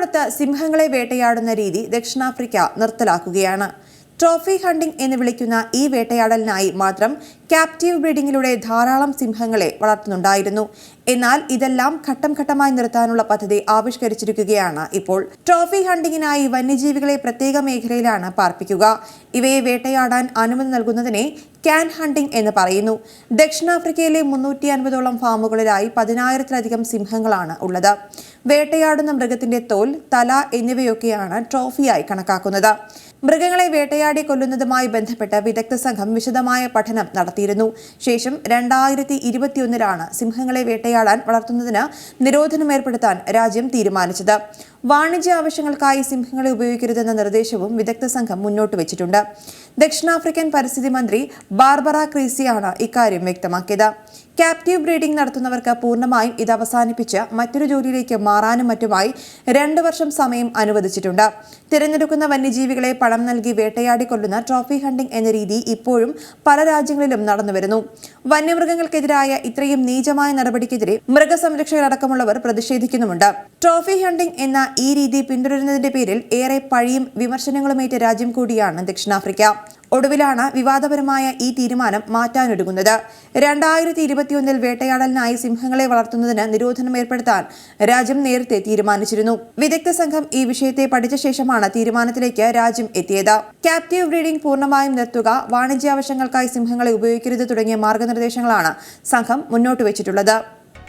കൊടുത്ത് സിംഹങ്ങളെ വേട്ടയാടുന്ന രീതി ദക്ഷിണാഫ്രിക്ക നിർത്തലാക്കുകയാണ്. ട്രോഫി ഹണ്ടിംഗ് എന്ന് വിളിക്കുന്ന ഈ വേട്ടയാടലിനായി മാത്രം ക്യാപ്റ്റീവ് ബ്രീഡിങ്ങിലൂടെ ധാരാളം സിംഹങ്ങളെ വളർത്തുന്നുണ്ടായിരുന്നു. എന്നാൽ ഇതെല്ലാം ഘട്ടം ഘട്ടമായി നിർത്താനുള്ള പദ്ധതി ആവിഷ്കരിച്ചിരിക്കുകയാണ് ഇപ്പോൾ. ട്രോഫി ഹണ്ടിങ്ങിനായി വന്യജീവികളെ പ്രത്യേക മേഖലയിലാണ് പാർപ്പിക്കുക. ഇവയെ വേട്ടയാടാൻ അനുമതി നൽകുന്നതിനെ ക്യാൻ ഹണ്ടിംഗ് എന്ന് പറയുന്നു. ദക്ഷിണാഫ്രിക്കയിലെ മുന്നൂറ്റി അൻപതോളം ഫാമുകളിലായി പതിനായിരത്തിലധികം സിംഹങ്ങളാണ് ഉള്ളത്. വേട്ടയാടുന്ന മൃഗത്തിന്റെ തോൽ തല എന്നിവയൊക്കെയാണ് ട്രോഫിയായി കണക്കാക്കുന്നത്. മൃഗങ്ങളെ വേട്ടയാടി കൊല്ലുന്നതുമായി ബന്ധപ്പെട്ട് വിദഗ്ധ സംഘം വിശദമായ പഠനം നടത്തിയിരുന്നു. ശേഷം രണ്ടായിരത്തി ഇരുപത്തിയൊന്നിലാണ് സിംഹങ്ങളെ വേട്ടയാടാൻ വളർത്തുന്നതിന് നിരോധനം ഏർപ്പെടുത്താൻ രാജ്യം തീരുമാനിച്ചത്. വാണിജ്യ ആവശ്യങ്ങൾക്കായി സിംഹങ്ങളെ ഉപയോഗിക്കരുതെന്ന നിർദ്ദേശവും വിദഗ്ധ സംഘം മുന്നോട്ട് വെച്ചിട്ടുണ്ട്. ദക്ഷിണാഫ്രിക്കൻ പരിസ്ഥിതി മന്ത്രി ബാർബറ ക്രീസിയാണ് ഇക്കാര്യം വ്യക്തമാക്കിയത്. ക്യാപ്റ്റീവ് ബ്രീഡിംഗ് നടത്തുന്നവർക്ക് പൂർണമായും ഇത് അവസാനിപ്പിച്ച് മറ്റൊരു ജോലിയിലേക്ക് മാറാനും മറ്റുമായി രണ്ടു വർഷം സമയം അനുവദിച്ചിട്ടുണ്ട്. തിരഞ്ഞെടുക്കുന്ന വന്യജീവികളെ പണം നൽകി വേട്ടയാടി കൊല്ലുന്ന ട്രോഫി ഹണ്ടിംഗ് എന്ന രീതി ഇപ്പോഴും പല രാജ്യങ്ങളിലും നടന്നുവരുന്നു. വന്യമൃഗങ്ങൾക്കെതിരായ ഇത്രയും നീചമായ നടപടിക്കെതിരെ മൃഗസംരക്ഷകരടക്കമുള്ളവർ പ്രതിഷേധിക്കുന്നുമുണ്ട്. ട്രോഫി ഹണ്ടിംഗ് എന്ന ഈ രീതി പിന്തുടരുന്നതിന്റെ പേരിൽ ഏറെ പഴിയും വിമർശനങ്ങളുമേറ്റ രാജ്യം കൂടിയാണ് ദക്ഷിണാഫ്രിക്ക. ഒടുവിലാണ് വിവാദപരമായ ഈ തീരുമാനം മാറ്റാനൊരുങ്ങുന്നത്. രണ്ടായിരത്തി ഇരുപത്തിയൊന്നിൽ വേട്ടയാടലിനായി സിംഹങ്ങളെ വളർത്തുന്നതിന് നിരോധനം ഏർപ്പെടുത്താൻ രാജ്യം നേരത്തെ തീരുമാനിച്ചിരുന്നു. വിദഗ്ധ സംഘം ഈ വിഷയത്തെ പഠിച്ച ശേഷമാണ് തീരുമാനത്തിലേക്ക് രാജ്യം എത്തിയത്. ക്യാപ്റ്റീവ് ബ്രീഡിംഗ് പൂർണമായും നിർത്തുക വാണിജ്യാവശ്യങ്ങൾക്കായി സിംഹങ്ങളെ ഉപയോഗിക്കരുത് തുടങ്ങിയ മാർഗനിർദ്ദേശങ്ങളാണ് സംഘം മുന്നോട്ട് വെച്ചിട്ടുള്ളത്